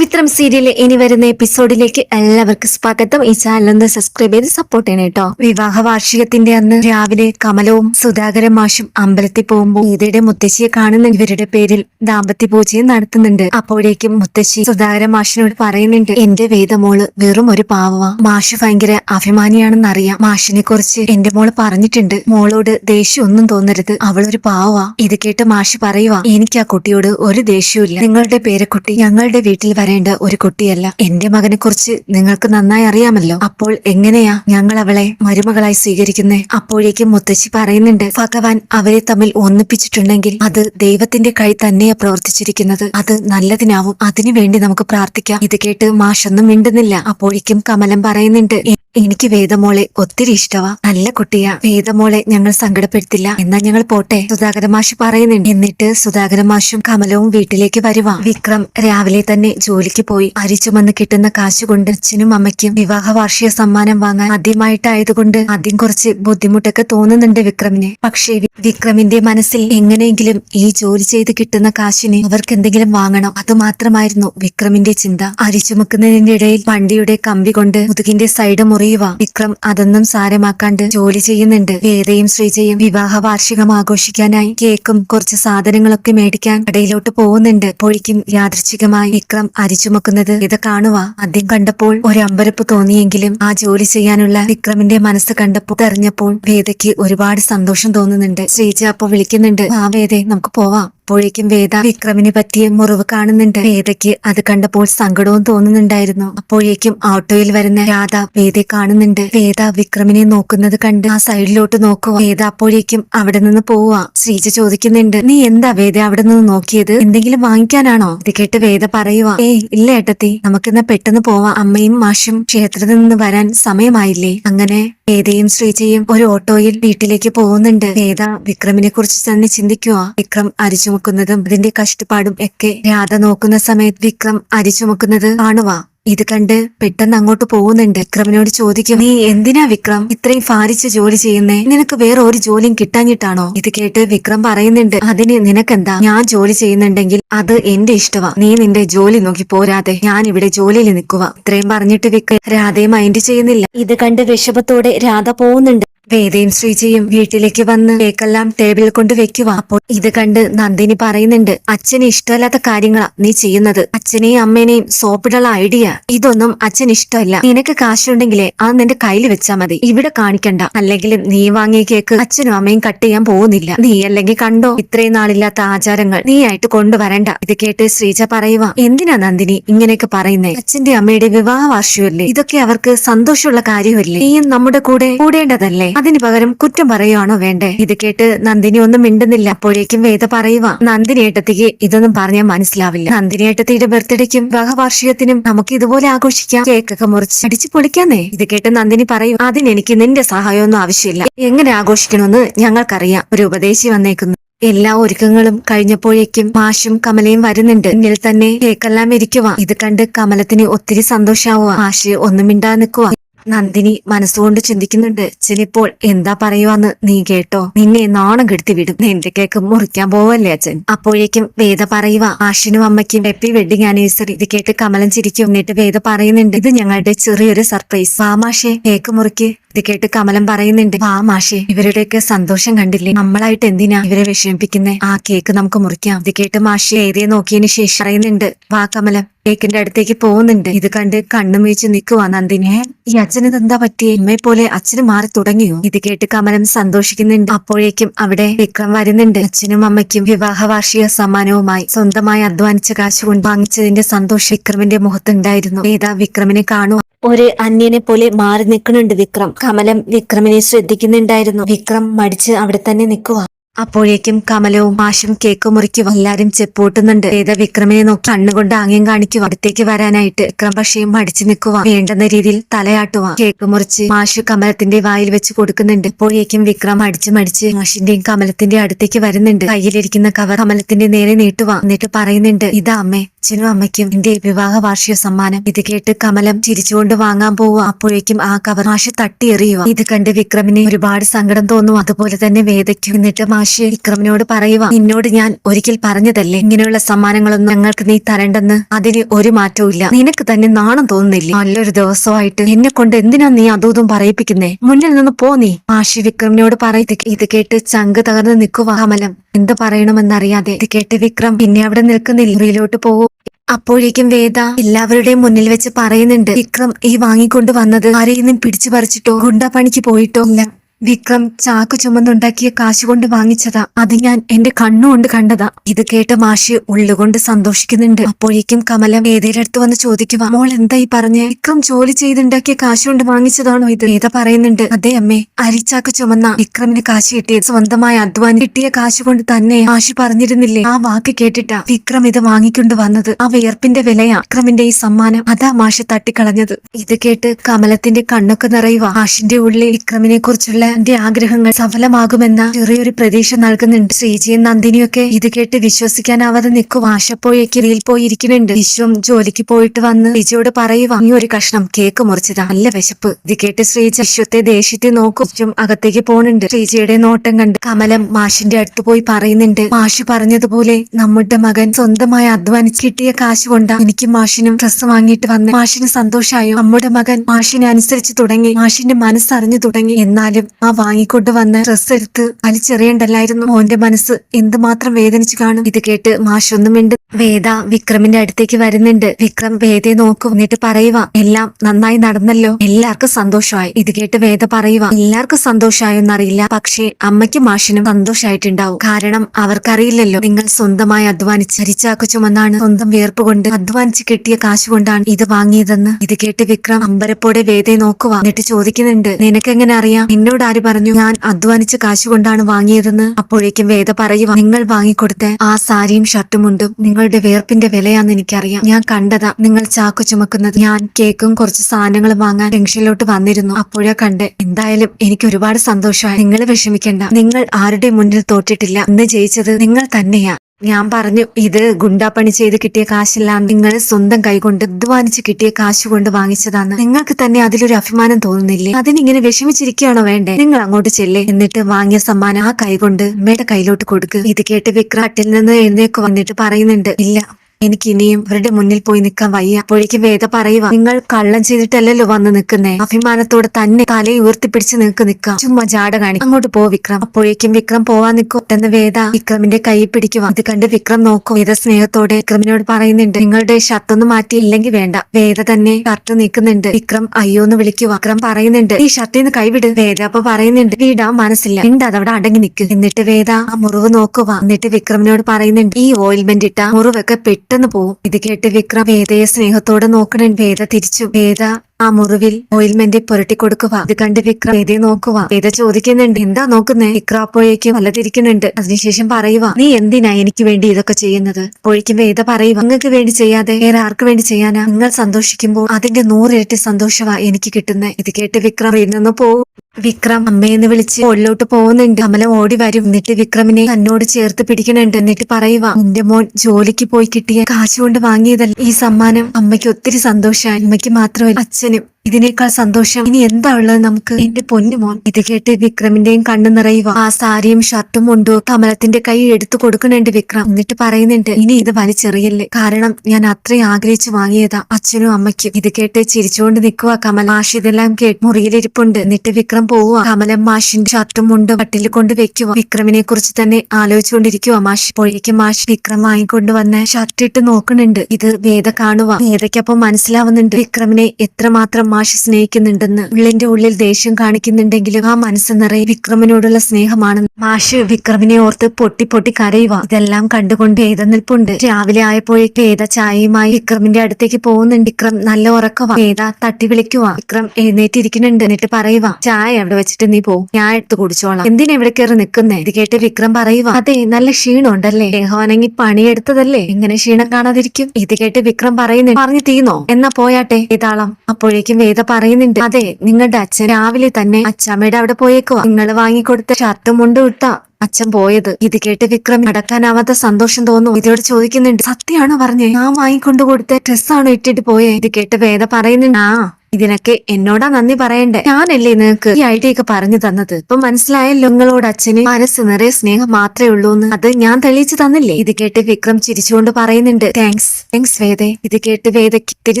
പവിത്രം serial ഇനി വരുന്ന എപ്പിസോഡിലേക്ക് എല്ലാവർക്കും സ്വാഗതം. ഈ ചാനൽ ഒന്ന് സബ്സ്ക്രൈബ് ചെയ്ത് സപ്പോർട്ട് ചെയ്യണം കേട്ടോ വിവാഹ വാർഷികത്തിന്റെ അന്ന് രാവിലെ കമലവും സുധാകരൻ മാഷും അമ്പലത്തിൽ പോകുമ്പോൾ ഗീതയുടെ മുത്തശ്ശിയെ കാണുന്ന ഇവരുടെ പേരിൽ ദാമ്പത്യ പൂജയും നടത്തുന്നുണ്ട്. അപ്പോഴേക്കും മുത്തശ്ശി സുധാകരൻ മാഷിനോട് പറയുന്നുണ്ട് എന്റെ വേദമോൾ വെറും ഒരു പാവ മാഷ് ഭയങ്കര അഭിമാനിയാണെന്ന് അറിയാം മാഷിനെ കുറിച്ച് എന്റെ മോൾ പറഞ്ഞിട്ടുണ്ട്. മോളോട് ദേഷ്യം ഒന്നും തോന്നരുത്. അവളൊരു പാവ ഇത് കേട്ട് മാഷ് പറയുവാ എനിക്ക് ആ കുട്ടിയോട് ഒരു ദേഷ്യവും നിങ്ങളുടെ പേരക്കുട്ടി ഞങ്ങളുടെ വീട്ടിൽ വരേണ്ട ഒരു കുട്ടിയല്ല. എന്റെ മകനെ കുറിച്ച് നിങ്ങൾക്ക് നന്നായി അറിയാമല്ലോ. അപ്പോൾ എങ്ങനെയാ ഞങ്ങൾ അവളെ മരുമകളായി സ്വീകരിക്കുന്നേ? അപ്പോഴേക്കും മുത്തശ്ശി പറയുന്നുണ്ട് ഭഗവാൻ അവരെ തമ്മിൽ ഒന്നിപ്പിച്ചിട്ടുണ്ടെങ്കിൽ അത് ദൈവത്തിന്റെ കൈ തന്നെയാ പ്രവർത്തിച്ചിരിക്കുന്നത്. അത് നല്ലതിനാവും. അതിനുവേണ്ടി നമുക്ക് പ്രാർത്ഥിക്കാം. ഇത് കേട്ട് മാഷൊന്നും മിണ്ടുന്നില്ല. അപ്പോഴേക്കും കമലം പറയുന്നുണ്ട് എനിക്ക് വേദമോളെ ഒത്തിരി ഇഷ്ടവാ. നല്ല കുട്ടിയാ. വേദമോളെ ഞങ്ങൾ സങ്കടപ്പെടുത്തില്ല. എന്നാ ഞങ്ങൾ പോട്ടെ സുധാകര മാഷ് പറയുന്നുണ്ട്. എന്നിട്ട് സുധാകര മാഷും കമലവും വീട്ടിലേക്ക് വരുവാ. വിക്രം രാവിലെ തന്നെ ജോലിക്ക് പോയി. അരിച്ചുമന്ന് കിട്ടുന്ന കാശ് കൊണ്ട് അച്ഛനും അമ്മയ്ക്കും വിവാഹ വാർഷിക സമ്മാനം വാങ്ങാൻ ആദ്യമായിട്ടായതുകൊണ്ട് ആദ്യം കുറച്ച് ബുദ്ധിമുട്ടൊക്കെ തോന്നുന്നുണ്ട് വിക്രമിന്. പക്ഷേ വിക്രമിന്റെ മനസ്സിൽ എങ്ങനെയെങ്കിലും ഈ ജോലി ചെയ്ത് കിട്ടുന്ന കാശിന് അവർക്ക് എന്തെങ്കിലും വാങ്ങണം. അത് മാത്രമായിരുന്നു വിക്രമിന്റെ ചിന്ത. അരിച്ചുമക്കുന്നതിനിടയിൽ വണ്ടിയുടെ കമ്പി കൊണ്ട് മുതുകിന്റെ സൈഡ് മുറിയുക. വിക്രം അതൊന്നും സാരമാക്കാണ്ട് ജോലി ചെയ്യുന്നുണ്ട്. വേദയും ശ്രീജയും വിവാഹ വാർഷികം ആഘോഷിക്കാനായി കേക്കും കുറച്ച് സാധനങ്ങളൊക്കെ മേടിക്കാൻ കടയിലോട്ട് പോകുന്നുണ്ട്. അപ്പോഴേക്കും യാദൃച്ഛികമായി വിക്രം അരിച്ചുമക്കുന്നത് ഇത് കാണുക ആദ്യം കണ്ടപ്പോൾ ഒരു അമ്പരപ്പ് തോന്നിയെങ്കിലും ആ ജോലി ചെയ്യാനുള്ള വിക്രമിന്റെ മനസ്സ് കണ്ടപ്പോൾ തെറിഞ്ഞപ്പോൾ വേദയ്ക്ക് ഒരുപാട് സന്തോഷം തോന്നുന്നുണ്ട്. ശ്രീജ അപ്പൊ വിളിക്കുന്നുണ്ട്. ആ വേദ നമുക്ക് പോവാം. അപ്പോഴേക്കും വേദ വിക്രമിനെ പറ്റിയ മുറിവ് കാണുന്നുണ്ട്. വേദയ്ക്ക് അത് കണ്ടപ്പോൾ സങ്കടവും തോന്നുന്നുണ്ടായിരുന്നു. അപ്പോഴേക്കും ഓട്ടോയിൽ വരുന്ന രാധ വേദയെ കാണുന്നുണ്ട്. വേദ വിക്രമിനെ നോക്കുന്നത് കണ്ട് ആ സൈഡിലോട്ട് നോക്കുക. വേദ അപ്പോഴേക്കും അവിടെ നിന്ന് പോവുക. ശ്രീജ ചോദിക്കുന്നുണ്ട് നീ എന്താ വേദ അവിടെ നിന്ന് നോക്കിയത്? എന്തെങ്കിലും വാങ്ങിക്കാനാണോ? ഇത് കേട്ട് വേദ പറയുക ഏയ് ഇല്ല ഏട്ടത്തി. നമുക്കിന്ന് പെട്ടെന്ന് പോവാം. അമ്മയും മാഷും ക്ഷേത്രത്തിൽ നിന്ന് വരാൻ സമയമായില്ലേ? അങ്ങനെ വേദയും ശ്രീജയും ഒരു ഓട്ടോയിൽ വീട്ടിലേക്ക് പോകുന്നുണ്ട്. വേദ വിക്രമിനെ കുറിച്ച് തന്നെ ചിന്തിക്കുക. വിക്രം അരിച്ചുമുക്കുന്നതും അതിന്റെ കഷ്ടപ്പാടും ഒക്കെ രാധ നോക്കുന്ന സമയത്ത് വിക്രം അരി ചുമക്കുന്നത് കാണുക ഇത് കണ്ട് പെട്ടെന്ന് അങ്ങോട്ട് പോകുന്നുണ്ട്. വിക്രമിനോട് ചോദിക്കും നീ എന്തിനാ വിക്രം ഇത്രയും ഭാരിച്ച് ജോലി ചെയ്യുന്നേ? നിനക്ക് വേറെ ഒരു ജോലിയും കിട്ടാഞ്ഞിട്ടാണോ? ഇത് കേട്ട് വിക്രം പറയുന്നുണ്ട് അതിന് നിനക്കെന്താ? ഞാൻ ജോലി ചെയ്യുന്നുണ്ടെങ്കിൽ അത് എന്റെ ഇഷ്ടമാ നീ നിന്റെ ജോലി നോക്കി പോരാതെ. ഞാൻ ഇവിടെ ജോലിയിൽ നിൽക്കുക ഇത്രയും പറഞ്ഞിട്ട് വിക്രം രാധയെ മൈൻഡ് ചെയ്യുന്നില്ല. ഇത് കണ്ട് വിഷമത്തോടെ രാധ പോകുന്നുണ്ട്. വേദയും ശ്രീജയും വീട്ടിലേക്ക് വന്ന് കേക്കെല്ലാം ടേബിൾ കൊണ്ട് വെക്കുക. അപ്പോൾ ഇത് കണ്ട് നന്ദിനി പറയുന്നുണ്ട് അച്ഛന് ഇഷ്ടമല്ലാത്ത കാര്യങ്ങളാ നീ ചെയ്യുന്നത്. അച്ഛനെയും അമ്മേനെയും സോപ്പിടുള്ള ഐഡിയ. ഇതൊന്നും അച്ഛൻ ഇഷ്ടമല്ല. നിനക്ക് കാശുണ്ടെങ്കിലേ അത് നിന്റെ കയ്യിൽ വെച്ചാ മതി. ഇവിടെ കാണിക്കണ്ട. അല്ലെങ്കിൽ നീ വാങ്ങിയ കേക്ക് അച്ഛനും അമ്മയും കട്ട് ചെയ്യാൻ പോകുന്നില്ല. നീ അല്ലെങ്കിൽ കണ്ടോ? ഇത്രയും നാളില്ലാത്ത ആചാരങ്ങൾ നീ ആയിട്ട് കൊണ്ടുവരണ്ട. ഇത് കേട്ട് ശ്രീജ പറയുക എന്തിനാ നന്ദിനി ഇങ്ങനെയൊക്കെ പറയുന്നേ? അച്ഛന്റെ അമ്മയുടെ വിവാഹ വാർഷികമല്ലേ ഇതൊക്കെ അവർക്ക് സന്തോഷമുള്ള കാര്യമല്ലേ? നീയും നമ്മുടെ കൂടെ കൂടേണ്ടതല്ലേ? അതിന് പകരം കുറ്റം പറയുകയാണോ വേണ്ടേ? ഇത് കേട്ട് നന്ദിനി ഒന്നും മിണ്ടുന്നില്ല. അപ്പോഴേക്കും വേദ പറയുക നന്ദിനി ഏട്ടത്തിക്ക് ഇതൊന്നും പറഞ്ഞാൽ മനസ്സിലാവില്ല. നന്ദിനി ഏട്ടത്തിയുടെ ബർത്ത്ഡേക്കും വിവാഹ വാർഷികത്തിനും നമുക്ക് ഇതുപോലെ ആഘോഷിക്കാം. കേക്കൊക്കെ മുറിച്ച് അടിച്ചു പൊളിക്കാന്നേ. ഇത് കേട്ട് നന്ദിനി പറയും അതിനെനിക്ക് നിന്റെ സഹായമൊന്നും ആവശ്യമില്ല. എങ്ങനെ ആഘോഷിക്കണമെന്ന് ഞങ്ങൾക്കറിയാം. ഒരു ഉപദേശി വന്നേക്കുന്നു. എല്ലാ ഒരുക്കങ്ങളും കഴിഞ്ഞപ്പോഴേക്കും മാഷും കമലയും വരുന്നുണ്ട്. എന്നിൽ തന്നെ കേക്കെല്ലാം ഇരിക്കുക ഇത് കണ്ട് കമലത്തിന് ഒത്തിരി സന്തോഷാവുക മാഷ് ഒന്നും മിണ്ടാ നിൽക്കുക നന്ദിനി മനസ്സുകൊണ്ട് ചിന്തിക്കുന്നുണ്ട്. ചിലപ്പോൾ എന്താ പറയുവാന്ന് നീ കേട്ടോ? നിന്നെ നാണം കെടുത്തി വിടും. നിന്റെ കേക്ക് മുറിക്കാൻ പോവല്ലേ അച്ഛൻ? അപ്പോഴേക്കും വേദ പറയുക ആഷിനും അമ്മയ്ക്കും ഹാപ്പി വെഡിങ് ആനിവേഴ്സറി ഇത് കേട്ട് കമലം ചിരിക്കും. എന്നിട്ട് വേദ പറയുന്നുണ്ട് ഇത് ഞങ്ങളുടെ ചെറിയൊരു സർപ്രൈസ് മാമാഷെ കേക്ക് മുറിക്ക്. ഇത് കേട്ട് കമലം പറയുന്നുണ്ട് വാ മാഷേ ഇവരുടെയൊക്കെ സന്തോഷം കണ്ടില്ലേ? നമ്മളായിട്ട് എന്തിനാ ഇവരെ വിഷമിപ്പിക്കുന്നേ? ആ കേക്ക് നമുക്ക് മുറിക്കാം. ഇത് കേട്ട് മാഷി ഏരിയ നോക്കിയതിന് ശേഷം പറയുന്നുണ്ട് വാ കമലം കേക്കിന്റെ അടുത്തേക്ക് പോകുന്നുണ്ട്. ഇത് കണ്ട് കണ്ണും വീഴ്ച നിൽക്കുവാ നന്ദിനെ. ഈ അച്ഛന് എന്താ പറ്റിയേ? ഇമ്മയെ പോലെ അച്ഛന് മാറി തുടങ്ങിയോ? ഇത് കേട്ട് കമലം സന്തോഷിക്കുന്നുണ്ട്. അപ്പോഴേക്കും അവിടെ വിക്രം വരുന്നുണ്ട്. അച്ഛനും അമ്മയ്ക്കും വിവാഹ വാർഷിക സമ്മാനവുമായി സ്വന്തമായി അധ്വാനിച്ച കാശ് കൊണ്ട് വാങ്ങിച്ചതിന്റെ സന്തോഷം വിക്രമിന്റെ മുഖത്തുണ്ടായിരുന്നു. ഏതാ വിക്രമിനെ കാണുക? ഒരു അന്യനെ പോലെ മാറി നിൽക്കുന്നുണ്ട് വിക്രം. കമലം വിക്രമിനെ ശ്രദ്ധിക്കുന്നുണ്ടായിരുന്നു. വിക്രം മടിച്ച് അവിടെ തന്നെ നിൽക്കുക അപ്പോഴേക്കും കമലവും മാഷും കേക്ക് മുറിക്കും എല്ലാരും ചെപ്പൂട്ടുന്നുണ്ട്. ഏത വിക്രമിനെ നോക്കി കണ്ണുകൊണ്ട് ആംഗ്യം കാണിക്കുക. അടുത്തേക്ക് വരാനായിട്ട് വിക്രം പക്ഷേ മടിച്ചു നിൽക്കുക വേണ്ടുന്ന രീതിയിൽ തലയാട്ടുക കേക്ക് മുറിച്ച് മാഷു കമലത്തിന്റെ വായിൽ വെച്ച് കൊടുക്കുന്നുണ്ട്. അപ്പോഴേക്കും വിക്രം അടിച്ചു മടിച്ച് മാഷിന്റെയും കമലത്തിന്റെ അടുത്തേക്ക് വരുന്നുണ്ട്. കയ്യിലിരിക്കുന്ന കവർ കമലത്തിന്റെ നേരെ നീട്ടുക എന്നിട്ട് പറയുന്നുണ്ട് ഇതാ അമ്മേ അച്ഛനും അമ്മയ്ക്കും എന്റെ വിവാഹ വാർഷിക സമ്മാനം. ഇത് കേട്ട് കമലം ചിരിച്ചുകൊണ്ട് വാങ്ങാൻ പോവുക അപ്പോഴേക്കും ആ കവർ മാഷ് തട്ടിയെറിയുക ഇത് കണ്ട് വിക്രമിനെ ഒരുപാട് സങ്കടം തോന്നും അതുപോലെ തന്നെ വേദയ്ക്കും. എന്നിട്ട് മാഷ് മാഷ് വിക്രമിനോട് പറയുക നിന്നോട് ഞാൻ ഒരിക്കൽ പറഞ്ഞതല്ലേ? ഇങ്ങനെയുള്ള സമ്മാനങ്ങളൊന്നും ഞങ്ങൾക്ക് നീ തരണ്ടെന്ന് അതിന് ഒരു മാറ്റവും നിനക്ക് തന്നെ നാണം തോന്നുന്നില്ലേ? നല്ലൊരു ദിവസമായിട്ട് എന്നെ കൊണ്ട് എന്തിനാ നീ അതും പറയിപ്പിക്കുന്നേ? മുന്നിൽ നിന്ന് പോ നീ. മാഷി വിക്രമിനോട് പറയത്തി ഇത് കേട്ട് ചങ്ക് തകർന്ന് നിൽക്കുക കമലം. എന്ത് പറയണമെന്നറിയാതെ ഇത് കേട്ട് വിക്രം പിന്നെ അവിടെ നിൽക്കുന്നില്ല. മുറിയിലോട്ട് പോകും. അപ്പോഴേക്കും വേദ എല്ലാവരുടെയും മുന്നിൽ വെച്ച് പറയുന്നുണ്ട് വിക്രം ഈ വാങ്ങിക്കൊണ്ട് വന്നത് ആരെയും പിടിച്ചു പറിച്ചിട്ടോ ഗുണ്ടാ പണിക്ക് പോയിട്ടോ? ഇല്ല. വിക്രം ചാക്ക് ചുമന്നുണ്ടാക്കിയ കാശ് കൊണ്ട് വാങ്ങിച്ചതാ. അത് ഞാൻ എന്റെ കണ്ണുകൊണ്ട് കണ്ടതാ. ഇത് കേട്ട മാഷി ഉള്ളുകൊണ്ട് സന്തോഷിക്കുന്നുണ്ട്. അപ്പോഴേക്കും കമലം ഏതേലടുത്ത് വന്ന് ചോദിക്കുക മോൾ എന്തായി പറഞ്ഞേ? വിക്രം ജോലി ചെയ്തുണ്ടാക്കിയ കാശ് കൊണ്ട് വാങ്ങിച്ചതാണോ ഇത്? വേദ പറയുന്നുണ്ട് അതെ അമ്മേ അരിച്ചാക്ക് ചുമന്ന വിക്രമിന് കാശ് കിട്ടിയത് സ്വന്തമായി അധ്വാനം കിട്ടിയ കാശ് കൊണ്ട് തന്നെ മാഷി പറഞ്ഞിരുന്നില്ലേ? ആ വാക്ക് കേട്ടിട്ടാ വിക്രം ഇത് വാങ്ങിക്കൊണ്ട് വന്നത്. ആ വിയർപ്പിന്റെ വിലയാ വിക്രമിന്റെ ഈ സമ്മാനം. അതാ മാഷി തട്ടിക്കളഞ്ഞത്. ഇത് കേട്ട് കമലത്തിന്റെ കണ്ണൊക്കെ നിറയുക മാഷിന്റെ ഉള്ളിൽ വിക്രമിനെ കുറിച്ചുള്ള എന്റെ ആഗ്രഹങ്ങൾ സഫലമാകുമെന്ന ചെറിയൊരു പ്രതീക്ഷ നൽകുന്നുണ്ട്. ശ്രീജിയും നന്ദിനിയൊക്കെ ഇത് കേട്ട് വിശ്വസിക്കാനാവാതെ നിൽക്കും. ആശപ്പോയേക്ക് റീൽ പോയിരിക്കുന്നുണ്ട്. വിശ്വം ജോലിക്ക് പോയിട്ട് വന്ന് ശ്രീജിയോട് പറയുക നീ ഒരു കഷ്ണം കേക്ക് മുറിച്ചതാ. നല്ല വിശപ്പ്. ഇത് കേട്ട് ശ്രീജ വിശ്വത്തെ ദേഷ്യത്തെ നോക്കും. വിശ്വം അകത്തേക്ക് പോണുണ്ട്. ശ്രീജയുടെ നോട്ടം കണ്ട് കമലം മാഷിന്റെ അടുത്ത് പോയി പറയുന്നുണ്ട് മാഷ് പറഞ്ഞതുപോലെ നമ്മുടെ മകൻ സ്വന്തമായി അധ്വാനിച്ച് കിട്ടിയ കാശ് കൊണ്ടാ എനിക്ക് മാഷിനും ഡ്രസ്സ് വാങ്ങിയിട്ട് വന്ന്. മാഷിന് സന്തോഷമായോ നമ്മുടെ മകൻ മാഷിനെ അനുസരിച്ച് തുടങ്ങി. മാഷിന്റെ മനസ്സറിഞ്ഞു തുടങ്ങി. എന്നാലും ആ വാങ്ങിക്കൊണ്ട് വന്ന ഡ്രസ് എടുത്ത് വലിച്ചെറിയണ്ടല്ലായിരുന്നു. മോന്റെ മനസ്സ് എന്തുമാത്രം വേദനിച്ചു കാണും. ഇത് കേട്ട് മാഷൊന്നും മിണ്ട് വേദ വിക്രമിന്റെ അടുത്തേക്ക് വരുന്നുണ്ട്. വിക്രം വേദയെ നോക്കും എന്നിട്ട് പറയുക എല്ലാം നന്നായി നടന്നല്ലോ. എല്ലാവർക്കും സന്തോഷമായി. ഇത് കേട്ട് വേദ പറയുക എല്ലാവർക്കും സന്തോഷമായോന്നറിയില്ല. പക്ഷേ അമ്മയ്ക്കും മാഷിനും സന്തോഷമായിട്ടുണ്ടാവും. കാരണം അവർക്കറിയില്ലല്ലോ. നിങ്ങൾ സ്വന്തമായി അധ്വാനിച്ച് അരിച്ചാക്കു ചുമന്നാണ് സ്വന്തം വേർപ്പ് കൊണ്ട് അധ്വാനിച്ച് കിട്ടിയ കാശ് കൊണ്ടാണ് ഇത് വാങ്ങിയതെന്ന്. ഇത് കേട്ട് വിക്രം അമ്പരപ്പോടെ വേദയെ നോക്കുക എന്നിട്ട് ചോദിക്കുന്നുണ്ട് നിനക്കെങ്ങനെ അറിയാം? എന്നോട് ആര് പറഞ്ഞു. ഞാൻ അധ്വാനിച്ച കാശ് കൊണ്ടാണ് വാങ്ങിയതെന്ന് അപ്പോഴേക്കും വേദ പറയുക നിങ്ങൾ വാങ്ങിക്കൊടുത്ത ആ സാരിയും ഷർട്ടും ഉണ്ടും നിങ്ങളുടെ വേർപ്പിന്റെ വിലയാന്ന് എനിക്കറിയാം. ഞാൻ കണ്ടതാ നിങ്ങൾ ചാക്കു ചുമക്കുന്നത്. ഞാൻ കേക്കും കുറച്ച് സാധനങ്ങളും വാങ്ങാൻ ജംഗ്ഷനിലോട്ട് വന്നിരുന്നു. അപ്പോഴാ കണ്ട് എന്തായാലും എനിക്ക് ഒരുപാട് സന്തോഷമായി. നിങ്ങൾ വിഷമിക്കണ്ട. നിങ്ങൾ ആരുടെ മുന്നിൽ തോറ്റിട്ടില്ല. ഇന്ന് ജയിച്ചത് നിങ്ങൾ തന്നെയാ. ഞാൻ പറഞ്ഞു ഇത് ഗുണ്ടാപ്പണി ചെയ്ത് കിട്ടിയ കാശല്ല. നിങ്ങൾ സ്വന്തം കൈകൊണ്ട് അധ്വാനിച്ച് കിട്ടിയ കാശ് കൊണ്ട് വാങ്ങിച്ചതാണ്. നിങ്ങൾക്ക് തന്നെ അതിലൊരു അഭിമാനം തോന്നുന്നില്ലേ? അതിനിങ്ങനെ വിഷമിച്ചിരിക്കുകയാണോ വേണ്ടേ? നിങ്ങൾ അങ്ങോട്ട് ചെല്ലേ. എന്നിട്ട് വാങ്ങിയ സമ്മാനം ആ കൈകൊണ്ട് അമ്മയുടെ കയ്യിലോട്ട് കൊടുക്കുക ഇത് കേട്ട് വിക്രാട്ടിൽ നിന്ന് എഴുന്നേക്ക് വന്നിട്ട് പറയുന്നുണ്ട് ഇല്ല എനിക്ക് ഇനിയും അവരുടെ മുന്നിൽ പോയി നിൽക്കാൻ വയ്യ. അപ്പോഴേക്കും വേദ പറയുക നിങ്ങൾ കള്ളം ചെയ്തിട്ടല്ലല്ലോ വന്ന് നിൽക്കുന്നേ? അഭിമാനത്തോടെ തന്നെ തലയെ ഉയർത്തിപ്പിടിച്ച് നിൽക്ക് നിൽക്കാം. ചുമ്മാ ജാട കാണി അങ്ങോട്ട് പോ വിക്രം. അപ്പോഴേക്കും വിക്രം പോവാൻ നിൽക്കും. എന്ന് വേദ വിക്രമിന്റെ കൈ പിടിക്കുക ഇത് കണ്ട് വിക്രം നോക്കും. വേദ സ്നേഹത്തോടെ വിക്രമിനോട് പറയുന്നുണ്ട് നിങ്ങളുടെ ഷർട്ട് ഒന്ന് മാറ്റി ഇല്ലെങ്കിൽ വേണ്ട. വേദ തന്നെ ഷർട്ട് നീക്കുന്നുണ്ട്. വിക്രം അയ്യോ എന്ന് വിളിക്കുക വിക്രം പറയുന്നുണ്ട് ഈ ഷർട്ടിൽ നിന്ന് കൈവിട്. വേദ അപ്പൊ പറയുന്നുണ്ട് വീടാൻ മനസ്സില്ല. ഉണ്ട് അതവിടെ അടങ്ങി നിൽക്കും. എന്നിട്ട് വേദ ആ മുറിവ് നോക്കുക എന്നിട്ട് വിക്രമിനോട് പറയുന്നുണ്ട് ഈ ഓയിൽമെന്റ് ഇട്ട മുറിവൊക്കെ പെട്ടെന്ന് പോവും. ഇത് കേട്ട് വിക്രം വേദയെ സ്നേഹത്തോടെ നോക്കണൻ വേദ തിരിച്ചു. വേദ ആ മുറിവിൽ ഓയിൽമെന്റ് പുരട്ടി കൊടുക്കുക. ഇത് കണ്ട് വിക്രം വേദയെ നോക്കുക. വേദ ചോദിക്കുന്നുണ്ട് എന്താ നോക്കുന്നേ? വിക്രം അപ്പോഴേക്കും വല്ലതിരിക്കുന്നുണ്ട് അതിനുശേഷം പറയുക നീ എന്തിനാ എനിക്ക് വേണ്ടി ഇതൊക്കെ ചെയ്യുന്നത്? അപ്പോഴേക്കും വേദ പറയുക നിങ്ങൾക്ക് വേണ്ടി ചെയ്യാതെ വേറെ ആർക്ക് വേണ്ടി ചെയ്യാനാ? നിങ്ങൾ സന്തോഷിക്കുമ്പോൾ അതിന്റെ നൂറിരട്ടി സന്തോഷമാ എനിക്ക് കിട്ടുന്നത് ഇത് കേട്ട് വിക്രം ഇതിൽ നിന്ന് പോവും. വിക്രം അമ്മയെന്ന് വിളിച്ച് ഉള്ളിലോട്ട് പോകുന്നുണ്ട്. കമല ഓടി വരും. എന്നിട്ട് വിക്രമിനെ തന്നോട് ചേർത്ത് പിടിക്കണുണ്ട് എന്നിട്ട് പറയുക നിന്റെ മോൻ ജോലിക്ക് പോയി കിട്ടിയ കാശുകൊണ്ട് വാങ്ങിയതല്ല. ഈ സമ്മാനം അമ്മയ്ക്ക് ഒത്തിരി സന്തോഷമായി. അമ്മയ്ക്ക് മാത്രമല്ല അച്ഛനും ഇതിനേക്കാൾ സന്തോഷം. ഇനി എന്താ ഉള്ളത് നമുക്ക്? എന്റെ പൊന്നു മോൻ ഇത് കേട്ട് വിക്രമിന്റെയും കണ്ണു നിറയുക. ആ സാരിയും ഷർട്ടും കൊണ്ടു കമലത്തിന്റെ കൈ എടുത്തു കൊടുക്കുന്നുണ്ട് വിക്രം. എന്നിട്ട് പറയുന്നുണ്ട് ഇനി ഇത് വലിച്ചെറിയല്ലേ? കാരണം ഞാൻ അത്രയും ആഗ്രഹിച്ചു വാങ്ങിയതാ അച്ഛനും അമ്മയ്ക്കും. ഇത് കേട്ട് ചിരിച്ചുകൊണ്ട് നിൽക്കുക കമൽ. മാഷ് ഇതെല്ലാം കേട്ട് മുറിയിലിരിപ്പുണ്ട്. എന്നിട്ട് വിക്രം പോവുക. കമലം മാഷിന്റെ ഷർട്ടും മുണ്ടും പട്ടിൽ കൊണ്ട് വെക്കുക. വിക്രമിനെ കുറിച്ച് തന്നെ ആലോചിച്ചുകൊണ്ടിരിക്കുക മാഷ്. അപ്പോഴേക്കും മാഷ് വിക്രം വാങ്ങിക്കൊണ്ട് വന്ന ഷർട്ട് ഇട്ട് നോക്കുന്നുണ്ട്. ഇത് വേദ കാണുക. വേദയ്ക്കപ്പം മനസ്സിലാവുന്നുണ്ട് വിക്രമിനെ എത്രമാത്രം മാഷ് സ്നേഹിക്കുന്നുണ്ടെന്ന് ഉള്ളിന്റെ ഉള്ളിൽ ദേഷ്യം കാണിക്കുന്നുണ്ടെങ്കിലും ആ മനസ്സ് നിറയെ വിക്രമിനോടുള്ള സ്നേഹമാണ്. മാഷ് വിക്രമിനെ ഓർത്ത് പൊട്ടി പൊട്ടി കരയുക. ഇതെല്ലാം കണ്ടുകൊണ്ട് ഏത നിൽപ്പുണ്ട്? രാവിലെ ആയപ്പോഴേക്ക് ഏത ചായയുമായി വിക്രമിന്റെ അടുത്തേക്ക് പോകുന്നുണ്ട്. വിക്രം നല്ല ഉറക്കവാ. ഏത തട്ടി വിളിക്കുക വിക്രം എഴുന്നേറ്റിരിക്കുന്നുണ്ട്. എന്നിട്ട് പറയുക ചായ അവിടെ വെച്ചിട്ട് നീ പോ. ഞാൻ എടുത്ത് കുടിച്ചോളാം. എന്തിനാ ഇവിടെ കയറി നിൽക്കുന്നേ? ഇത് കേട്ട് വിക്രം പറയുക അതെ നല്ല ക്ഷീണം ഉണ്ടല്ലേ ദേഹമാണെങ്കിൽ പണിയെടുത്തതല്ലേ? എങ്ങനെ ക്ഷീണം കാണാതിരിക്കും? ഇത് കേട്ട് വിക്രം പറയുന്നു പറഞ്ഞു തീന്നോ? എന്നാ പോയാട്ടെ ഇതാളം അപ്പോഴേക്കും വേദ പറയുന്നുണ്ട്. അതെ നിങ്ങളുടെ അച്ഛൻ രാവിലെ തന്നെ അച്ഛമ്മയുടെ അവിടെ പോയേക്കുവാ. നിങ്ങൾ വാങ്ങിക്കൊടുത്ത ഷർട്ടും മുണ്ടും ഇട്ടാ അച്ഛൻ പോയത്. ഇത് കേട്ട് വിക്രം നടക്കാനാവാത്ത സന്തോഷം തോന്നുന്നു. ഇതോട് ചോദിക്കുന്നുണ്ട്. സത്യമാണോ പറഞ്ഞേ? ഞാൻ വാങ്ങിക്കൊണ്ടു കൊടുത്ത ഡ്രസ്സാണോ ഇട്ടിട്ട് പോയേ? ഇത് കേട്ട് വേദ പറയുന്നുണ്ട്. ആ ഇതിനൊക്കെ എന്നോടാ നന്ദി പറയണ്ടേ? ഞാനല്ലേ നിങ്ങക്ക് ഈ ഐഡിയ ഒക്കെ പറഞ്ഞു തന്നത്? ഇപ്പൊ മനസ്സിലായല്ലോ നിങ്ങളോട് അച്ഛന് മനസ്സ് നിറയെ സ്നേഹം മാത്രമേ ഉള്ളൂ എന്ന്. അത് ഞാൻ തെളിയിച്ചു തന്നില്ലേ? ഇത് കേട്ട് വിക്രം ചിരിച്ചുകൊണ്ട് പറയുന്നുണ്ട്. Thanks thanks Veda. ഇത് കേട്ട് വേദയ്ക്ക് ഇത്തിരി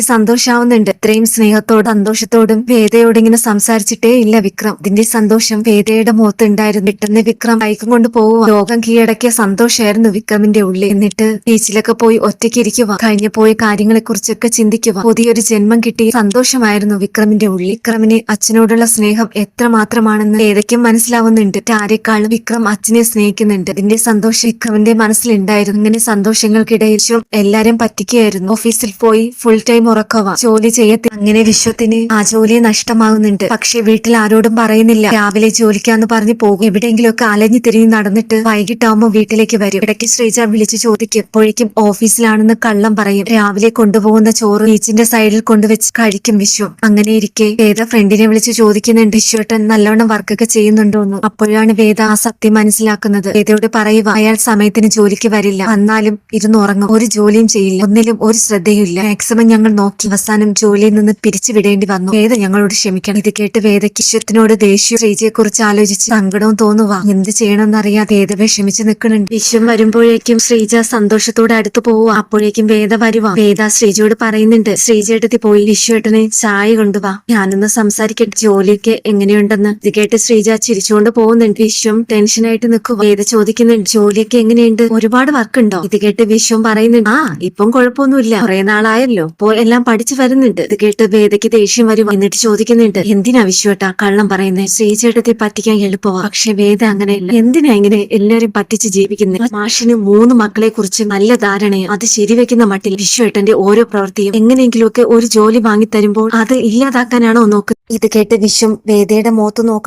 സന്തോഷാവുന്നുണ്ട്. ഇത്രയും സ്നേഹത്തോടും സന്തോഷത്തോടും വേദയോട് ഇങ്ങനെ സംസാരിച്ചിട്ടേ ഇല്ല വിക്രം. ഇതിന്റെ സന്തോഷം വേദയുടെ മുഖത്ത് ഉണ്ടായിരുന്നു. പെട്ടെന്ന് വിക്രം ബൈക്കും കൊണ്ട് പോവുക ലോകം കീഴടക്കിയ സന്തോഷമായിരുന്നു വിക്രമിന്റെ ഉള്ളിൽ. എന്നിട്ട് ബീച്ചിലൊക്കെ പോയി ഒറ്റയ്ക്ക് ഇരിക്കുക കഴിഞ്ഞു പോയ കാര്യങ്ങളെ കുറിച്ചൊക്കെ ചിന്തിക്കുക പുതിയൊരു ജന്മം കിട്ടി സന്തോഷമായിരുന്നു വിക്രമിന്റെ ഉള്ളിൽ? വിക്രമിന് അച്ഛനോടുള്ള സ്നേഹം എത്രമാത്രമാണെന്ന് ഏതൊക്കെയും മനസ്സിലാവുന്നുണ്ട്. ആരെക്കാളും വിക്രം അച്ഛനെ സ്നേഹിക്കുന്നുണ്ട്. അതിന്റെ സന്തോഷം വിക്രമിന്റെ മനസ്സിലുണ്ടായിരുന്നു. ഇങ്ങനെ സന്തോഷങ്ങൾക്കിടയിൽ എല്ലാരും പറ്റിക്കുകയായിരുന്നു. ഓഫീസിൽ പോയി ഫുൾ ടൈം ഉറക്കവ. ജോലി ചെയ്യത്തി അങ്ങനെ വിശ്വത്തിന് ആ ജോലി നഷ്ടമാകുന്നുണ്ട് പക്ഷെ വീട്ടിൽ ആരോടും പറയുന്നില്ല. രാവിലെ ജോലിക്കാന്ന് പറഞ്ഞ് പോകും. എവിടെയെങ്കിലുമൊക്കെ അലഞ്ഞു തിരിഞ്ഞ് നടന്നിട്ട് വൈകിട്ടാവുമ്പോ വീട്ടിലേക്ക് വരും. ഇടയ്ക്ക് ശ്രീജ വിളിച്ചു ചോദിക്കും. എപ്പോഴേക്കും ഓഫീസിലാണെന്ന് കള്ളം പറയും. രാവിലെ കൊണ്ടുപോകുന്ന ചോറ് ബീച്ചിന്റെ സൈഡിൽ കൊണ്ടുവച്ച് കഴിക്കും വിശ്വം. അങ്ങനെ ഇരിക്കെ. വേദ ഫ്രണ്ടിനെ വിളിച്ച് ചോദിക്കുന്നുണ്ട് ഇശ്വട്ടൻ നല്ലോണം വർക്കൊക്കെ ചെയ്യുന്നുണ്ടോന്ന്? അപ്പോഴാണ് വേദ ആ സത്യം മനസ്സിലാക്കുന്നത്. വേദയോട് പറയുക അയാൾ സമയത്തിന് ജോലിക്ക് വരില്ല. വന്നാലും ഇരുന്ന് ഉറങ്ങും. ഒരു ജോലിയും ചെയ്യില്ല. ഒന്നിലും ഒരു ശ്രദ്ധയുമില്ല മാക്സിമം ഞങ്ങൾ നോക്കി. അവസാനം ജോലിയിൽ നിന്ന് പിരിച്ചു വിടേണ്ടി വന്നു. വേദ ഞങ്ങളോട് ക്ഷമിക്കണം. ഇത് കേട്ട് വേദ കിശ്വത്തിനോട് ദേഷ്യം ശ്രീജയെ കുറിച്ച് ആലോചിച്ച് സങ്കടവും തോന്നുക എന്ത് ചെയ്യണമെന്നറിയാതെ വേദ വിഷമിച്ച് നിൽക്കുന്നുണ്ട്. വിശ്വം വരുമ്പോഴേക്കും ശ്രീജ സന്തോഷത്തോടെ അടുത്ത് പോവുക അപ്പോഴേക്കും വേദ വരുവാ. വേദ ശ്രീജയോട് പറയുന്നുണ്ട് ശ്രീജയുടെ പോയി. വിശ്വട്ടനെ കൊണ്ടുവാ ഞാനൊന്ന് സംസാരിക്കട്ടെ. ജോലിയൊക്കെ എങ്ങനെയുണ്ടെന്ന്? ഇത് കേട്ട് ശ്രീജ ചിരിച്ചുകൊണ്ട് പോകുന്നുണ്ട്. വിശ്വം ടെൻഷനായിട്ട് നിൽക്കുക ഏത് ചോദിക്കുന്നുണ്ട് ജോലിയൊക്കെ എങ്ങനെയുണ്ട്? ഒരുപാട് വർക്ക് ഉണ്ടോ ഇത് കേട്ട് വിശ്വം പറയുന്നുണ്ട് ആ ഇപ്പം കുഴപ്പമൊന്നുമില്ല. കുറെ നാളായല്ലോ. ഇപ്പോൾ എല്ലാം പഠിച്ചു വരുന്നുണ്ട്. ഇത് കേട്ട് വേദയ്ക്ക് ദേഷ്യം വരും എന്നിട്ട് ചോദിക്കുന്നുണ്ട് എന്തിനാ വിശ്വട്ടാ കള്ളം പറയുന്നത് ശ്രീജയുടെ പറ്റിക്കാൻ എളുപ്പമാ. പക്ഷെ വേദ അങ്ങനെയല്ല. എന്തിനാ ഇങ്ങനെ എല്ലാരും പറ്റിച്ച് ജീവിക്കുന്നത് മാഷിന് മൂന്ന് മക്കളെ കുറിച്ച് നല്ല ധാരണയും. അത് ശരിവെക്കുന്ന മട്ടിൽ വിശ്വേട്ടന്റെ ഓരോ പ്രവൃത്തിയും എങ്ങനെയെങ്കിലുമൊക്കെ ഒരു ജോലി വാങ്ങി തരുമ്പോൾ അത് ഇല്ലാതാക്കാനാണോ നോക്കുന്നത് ഇത് കേട്ട് വിശ്വം വേദയുടെ മുഖത്ത് നോക്കണം